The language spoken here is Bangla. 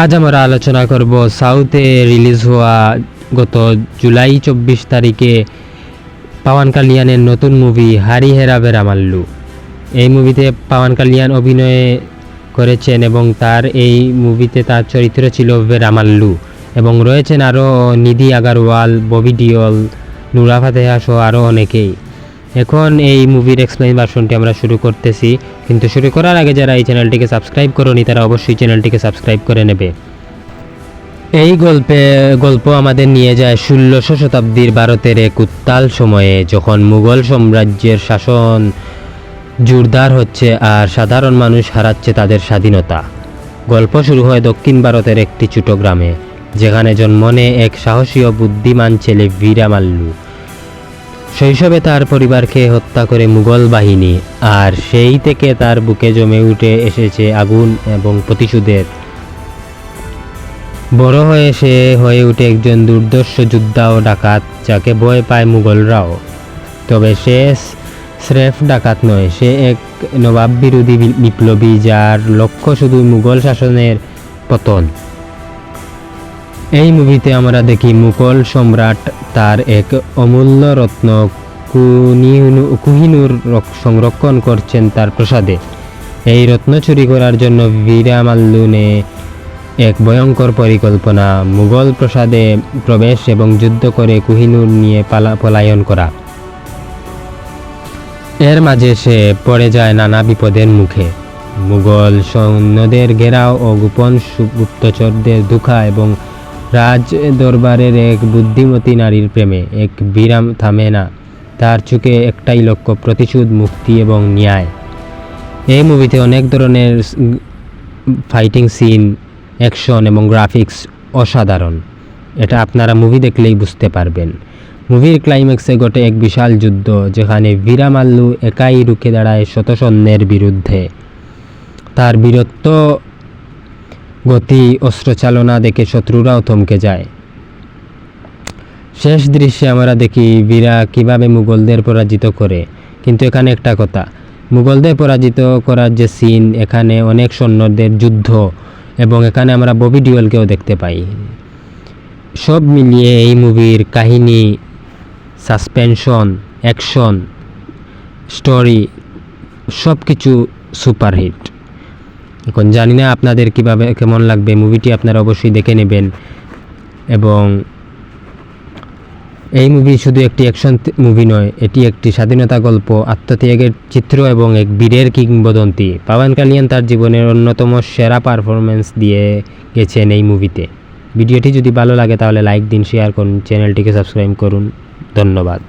আজ আমরা আলোচনা করব সাউথে রিলিজ হওয়া গত জুলাই চব্বিশ তারিখে পাওয়ান কালিয়ানের নতুন মুভি হারি হেরা বেরামাল্লু এই মুভিতে পাওয়ান কালিয়ান অভিনয় করেছেন এবং তার এই মুভিতে তার চরিত্র ছিল বেরামাল্লু এবং রয়েছেন আরও নিধি আগারওয়াল, ববি ডিওল, নুরা ফাতেহা সহ আরও অনেকেই। এখন এই মুভির এক্সপ্লেন ভার্সনটি আমরা শুরু করতেছি। কিন্তু শুরু করার আগে যারা এই চ্যানেলটিকে সাবস্ক্রাইব করনি, তারা অবশ্যই চ্যানেলটিকে সাবস্ক্রাইব করে নেবে। এই গল্পে, গল্প আমাদের নিয়ে যায় ষোলোশো শতাব্দীর ভারতের এক উত্তাল সময়ে, যখন মুঘল সাম্রাজ্যের শাসন জোরদার হচ্ছে আর সাধারণ মানুষ হারাচ্ছে তাদের স্বাধীনতা। গল্প শুরু হয় দক্ষিণ ভারতের একটি ছোট গ্রামে, যেখানে জন্ম নেয় এক সাহসী ও বুদ্ধিমান ছেলে বীরা মাল্লু। শৈশবে তার পরিবারকে হত্যা করে মুঘল বাহিনী, আর সেই থেকে তার বুকে জমে উঠে এসেছে আগুন এবং প্রতিশোধের। বড় হয়ে সে হয়ে উঠে একজন দুর্দর্শ যোদ্ধা ও ডাকাত, যাকে ভয় পায় মুঘলরাও। তবে সে স্রেফ ডাকাত নয়, সে এক নবাব বিরোধী বিপ্লবী যার লক্ষ্য শুধু মুঘল শাসনের পতন। এই মুভিতে আমরা দেখি মুঘল সম্রাট তার এক অমূল্য রত্ন কুহিনুর সংরক্ষণ করছেন তার প্রসাদে। এই রত্ন চুরি করার জন্য বীরা মাল্লুনে এক ভয়ঙ্কর পরিকল্পনা, মুঘল প্রসাদে প্রবেশ এবং যুদ্ধ করে কুহিনুর নিয়ে পালা পলায়ন করা। এর মাঝে সে পড়ে যায় নানা বিপদের মুখে। মুঘল সৈন্যদের ঘেরাও ও গোপন গুপ্তচরদের দুঃখা এবং রাজ দরবারের এক বুদ্ধিমতী নারীর প্রেমে এক বিরাম থামে না। তার চোখে একটাই লক্ষ্য, প্রতিশোধ, মুক্তি এবং ন্যায়। এই মুভিতে অনেক ধরনের ফাইটিং সিন, অ্যাকশন এবং গ্রাফিক্স অসাধারণ। এটা আপনারা মুভি দেখলেই বুঝতে পারবেন। মুভির ক্লাইম্যাক্সে ঘটে এক বিশাল যুদ্ধ, যেখানে বীরা মাল্লু একাই রুখে দাঁড়ায় শত বিরুদ্ধে। তার বীরত্ব গতি অস্ত্রচালনা দেখে শত্রুরাও থমকে যায়। শেষ দৃশ্যে আমরা দেখি বীরা কীভাবে মুঘলদের পরাজিত করে। কিন্তু এখানে একটা কথা, মুঘলদের পরাজিত করার যে সিন, এখানে অনেক সৈন্যদের যুদ্ধ এবং এখানে আমরা ববি ডিওলকেও দেখতে পাই। সব মিলিয়ে এই মুভির কাহিনী, সাসপেনশন, অ্যাকশন, স্টোরি সব কিছু সুপারহিট। এখন জানি না আপনাদের কীভাবে, কেমন লাগবে। মুভিটি আপনারা অবশ্যই দেখে নেবেন। এবং এই মুভি শুধু একটি অ্যাকশন মুভি নয়, এটি একটি স্বাধীনতা গল্প, আত্মত্যাগের চিত্র এবং এক বীরের কিংবদন্তি। পাওয়ান কালিয়ান তার জীবনের অন্যতম সেরা পারফরমেন্স দিয়ে গেছেন এই মুভিতে ভিডিওটি যদি ভালো লাগে তাহলে লাইক দিন শেয়ার করুন চ্যানেলটিকে সাবস্ক্রাইব করুন। ধন্যবাদ।